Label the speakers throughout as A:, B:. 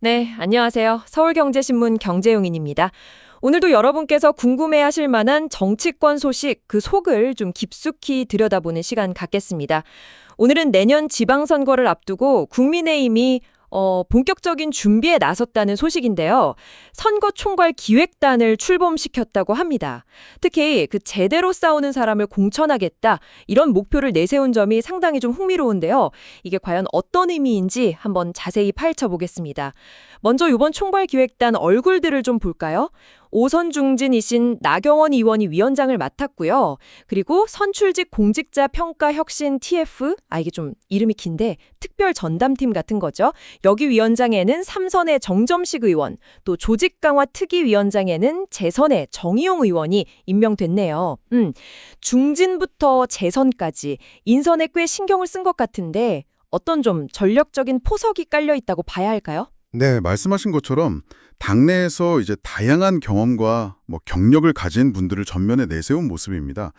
A: 네, 안녕하세요. 서울경제신문 경제용인입니다. 오늘도 여러분께서 궁금해하실 만한 정치권 소식 그 속을 좀 깊숙이 들여다보는 시간 갖겠습니다. 오늘은 내년 지방선거를 앞두고 국민의힘이 어, 본격적인 준비에 나섰다는 소식인데요. 선거 총괄 기획단을 출범시켰다고 합니다. 특히 그 제대로 싸우는 사람을 공천하겠다 이런 목표를 내세운 점이 상당히 좀 흥미로운데요. 이게 과연 어떤 의미인지 한번 자세히 파헤쳐 보겠습니다. 먼저 이번 총괄 기획단 얼굴들을 좀 볼까요? 오선 중진이신 나경원 의원이 위원장을 맡았고요. 그리고 선출직 공직자 평가 혁신 TF, 아 이게 좀 이름이 긴데 특별 전담팀 같은 거죠. 여기 위원장에는 삼선의 정점식 의원, 또 조직 강화 특위 위원장에는 재선의 정의용 의원이 임명됐네요. 음, 중진부터 재선까지 인선에 꽤 신경을 쓴 것 같은데 어떤 좀 전력적인 포석이 깔려 있다고 봐야 할까요?
B: 네, 말씀하신 것처럼 당내에서 이제 다양한 경험과 뭐 경력을 가진 분들을 전면에 내세운 모습입니다.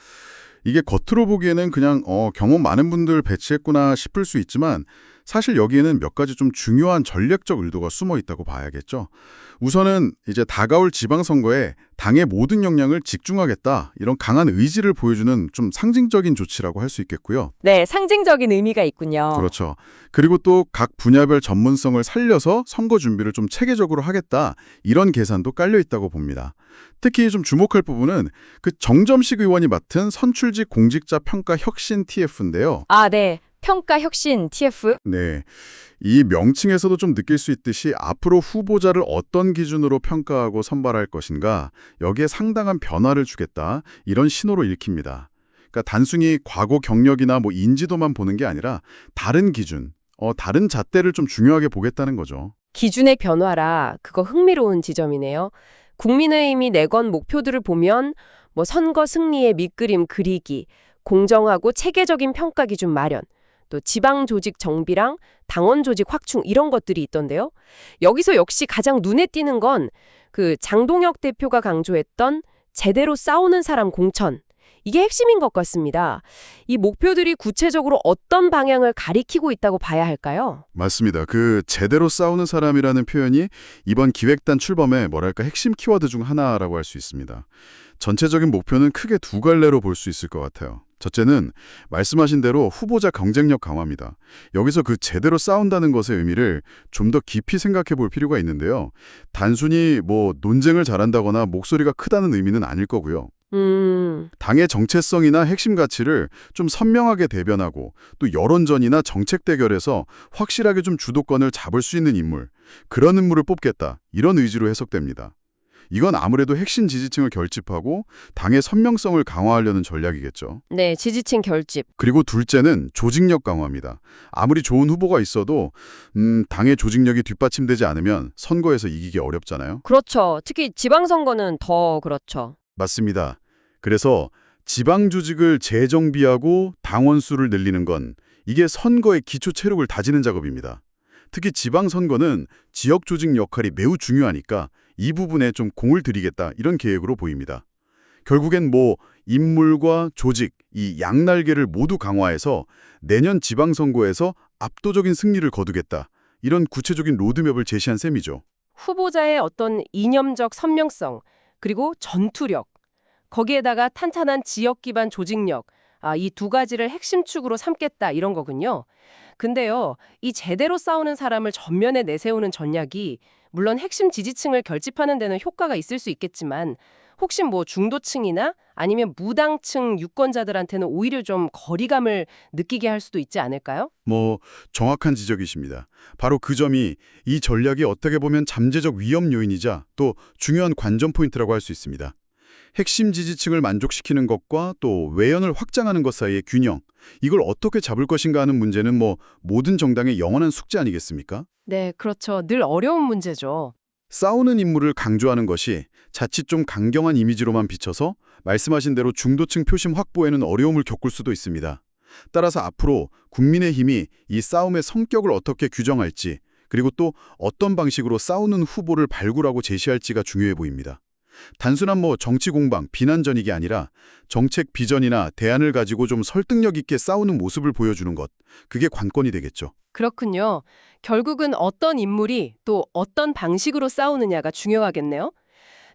B: 이게 겉으로 보기에는 그냥 어, 경험 많은 분들 배치했구나 싶을 수 있지만 사실 여기에는 몇 가지 좀 중요한 전략적 의도가 숨어 있다고 봐야겠죠. 우선은 이제 다가올 지방선거에 당의 모든 역량을 집중하겠다 이런 강한 의지를 보여주는 좀 상징적인 조치라고 할 수 있겠고요.
A: 네, 상징적인 의미가 있군요.
B: 그렇죠. 그리고 또 각 분야별 전문성을 살려서 선거 준비를 좀 체계적으로 하겠다 이런 계산도 깔려 있다고 봅니다. 특히 좀 주목할 부분은 그 정점식 의원이 맡은 선출직 공직자 평가 혁신 TF인데요.
A: 아, 네. 평가 혁신 TF.
B: 네. 이 명칭에서도 좀 느낄 수 있듯이 앞으로 후보자를 어떤 기준으로 평가하고 선발할 것인가 여기에 상당한 변화를 주겠다 이런 신호로 읽힙니다. 그러니까 단순히 과거 경력이나 뭐 인지도만 보는 게 아니라 다른 기준, 어, 다른 잣대를 좀 중요하게 보겠다는 거죠.
C: 기준의 변화라 그거 흥미로운 지점이네요. 국민의힘이 내건 목표들을 보면 뭐 선거 승리의 밑그림 그리기, 공정하고 체계적인 평가 기준 마련, 또 지방 조직 정비랑 당원 조직 확충 이런 것들이 있던데요. 여기서 역시 가장 눈에 띄는 건 그 장동혁 대표가 강조했던 제대로 싸우는 사람 공천. 이게 핵심인 것 같습니다. 이 목표들이 구체적으로 어떤 방향을 가리키고 있다고 봐야 할까요?
B: 맞습니다. 그 제대로 싸우는 사람이라는 표현이 이번 기획단 출범의 뭐랄까 핵심 키워드 중 하나라고 할 수 있습니다. 전체적인 목표는 크게 두 갈래로 볼 수 있을 것 같아요. 첫째는 말씀하신 대로 후보자 경쟁력 강화입니다. 여기서 그 제대로 싸운다는 것의 의미를 좀 더 깊이 생각해 볼 필요가 있는데요. 단순히 뭐 논쟁을 잘한다거나 목소리가 크다는 의미는 아닐 거고요.
C: 음,
B: 당의 정체성이나 핵심 가치를 좀 선명하게 대변하고 또 여론전이나 정책 대결에서 확실하게 좀 주도권을 잡을 수 있는 인물, 그런 인물을 뽑겠다 이런 의지로 해석됩니다. 이건 아무래도 핵심 지지층을 결집하고 당의 선명성을 강화하려는 전략이겠죠.
C: 네, 지지층 결집.
B: 그리고 둘째는 조직력 강화입니다. 아무리 좋은 후보가 있어도 음, 당의 조직력이 뒷받침되지 않으면 선거에서 이기기 어렵잖아요.
C: 그렇죠. 특히 지방선거는 더 그렇죠.
B: 맞습니다. 그래서 지방 조직을 재정비하고 당원 수를 늘리는 건 이게 선거의 기초 체력을 다지는 작업입니다. 특히 지방 선거는 지역 조직 역할이 매우 중요하니까 이 부분에 좀 공을 들이겠다 이런 계획으로 보입니다. 결국엔 뭐 인물과 조직 이 양날개를 모두 강화해서 내년 지방 선거에서 압도적인 승리를 거두겠다. 이런 구체적인 로드맵을 제시한 셈이죠.
C: 후보자의 어떤 이념적 선명성, 그리고 전투력, 거기에다가 탄탄한 지역 기반 조직력, 아, 이 두 가지를 핵심 축으로 삼겠다 이런 거군요. 근데요, 이 제대로 싸우는 사람을 전면에 내세우는 전략이 물론 핵심 지지층을 결집하는 데는 효과가 있을 수 있겠지만 혹시 뭐 중도층이나 아니면 무당층 유권자들한테는 오히려 좀 거리감을 느끼게 할 수도 있지 않을까요?
B: 뭐 정확한 지적이십니다. 바로 그 점이 이 전략이 어떻게 보면 잠재적 위험 요인이자 또 중요한 관전 포인트라고 할 수 있습니다. 핵심 지지층을 만족시키는 것과 또 외연을 확장하는 것 사이의 균형, 이걸 어떻게 잡을 것인가 하는 문제는 뭐 모든 정당의 영원한 숙제 아니겠습니까?
C: 네, 그렇죠. 늘 어려운 문제죠.
B: 싸우는 인물을 강조하는 것이 자칫 좀 강경한 이미지로만 비춰서 말씀하신 대로 중도층 표심 확보에는 어려움을 겪을 수도 있습니다. 따라서 앞으로 국민의힘이 이 싸움의 성격을 어떻게 규정할지 그리고 또 어떤 방식으로 싸우는 후보를 발굴하고 제시할지가 중요해 보입니다. 단순한 뭐 정치 공방, 비난전이게 아니라 정책 비전이나 대안을 가지고 좀 설득력 있게 싸우는 모습을 보여주는 것, 그게 관건이 되겠죠.
C: 그렇군요. 결국은 어떤 인물이 또 어떤 방식으로 싸우느냐가 중요하겠네요.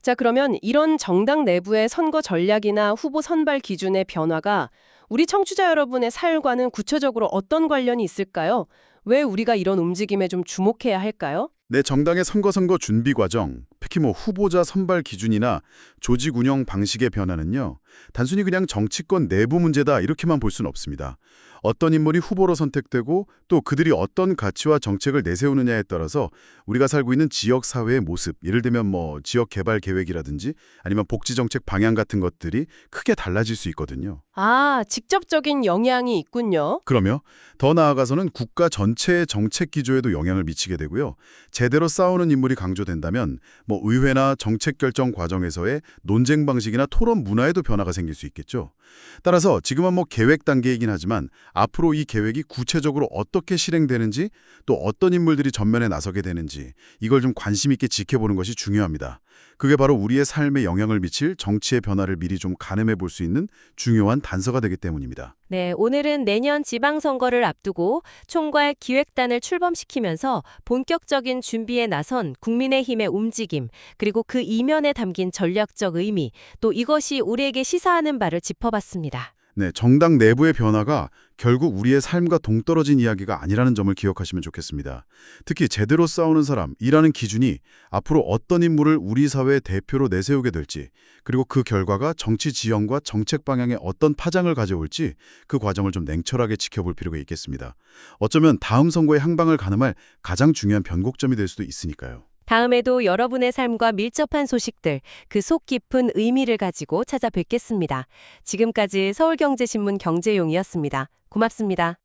C: 자, 그러면 이런 정당 내부의 선거 전략이나 후보 선발 기준의 변화가 우리 청취자 여러분의 삶과는 구체적으로 어떤 관련이 있을까요? 왜 우리가 이런 움직임에 좀 주목해야 할까요?
B: 내 정당의 선거-선거 준비 과정, 특히 뭐 후보자 선발 기준이나 조직 운영 방식의 변화는요. 단순히 그냥 정치권 내부 문제다 이렇게만 볼 수는 없습니다. 어떤 인물이 후보로 선택되고 또 그들이 어떤 가치와 정책을 내세우느냐에 따라서 우리가 살고 있는 지역 사회의 모습, 예를 들면 뭐 지역 개발 계획이라든지 아니면 복지 정책 방향 같은 것들이 크게 달라질 수 있거든요.
C: 아, 직접적인 영향이 있군요.
B: 그러며 더 나아가서는 국가 전체의 정책 기조에도 영향을 미치게 되고요. 제대로 싸우는 인물이 강조된다면 뭐 의회나 정책 결정 과정에서의 논쟁 방식이나 토론 문화에도 변화가 생길 수 있겠죠. 따라서 지금은 뭐 계획 단계이긴 하지만 앞으로 이 계획이 구체적으로 어떻게 실행되는지 또 어떤 인물들이 전면에 나서게 되는지 이걸 좀 관심 있게 지켜보는 것이 중요합니다. 그게 바로 우리의 삶에 영향을 미칠 정치의 변화를 미리 좀 가늠해 볼 수 있는 중요한 단서가 되기 때문입니다.
D: 네, 오늘은 내년 지방선거를 앞두고 총괄 기획단을 출범시키면서 본격적인 준비에 나선 국민의힘의 움직임, 그리고 그 이면에 담긴 전략적 의미, 또 이것이 우리에게 시사하는 바를 짚어봤습니다.
B: 네, 정당 내부의 변화가 결국 우리의 삶과 동떨어진 이야기가 아니라는 점을 기억하시면 좋겠습니다. 특히 제대로 싸우는 사람, 이라는 기준이 앞으로 어떤 인물을 우리 사회의 대표로 내세우게 될지, 그리고 그 결과가 정치 지형과 정책 방향에 어떤 파장을 가져올지 그 과정을 좀 냉철하게 지켜볼 필요가 있겠습니다. 어쩌면 다음 선거의 향방을 가늠할 가장 중요한 변곡점이 될 수도 있으니까요.
D: 다음에도 여러분의 삶과 밀접한 소식들, 그 속 깊은 의미를 가지고 찾아뵙겠습니다. 지금까지 서울경제신문 경제용이었습니다. 고맙습니다.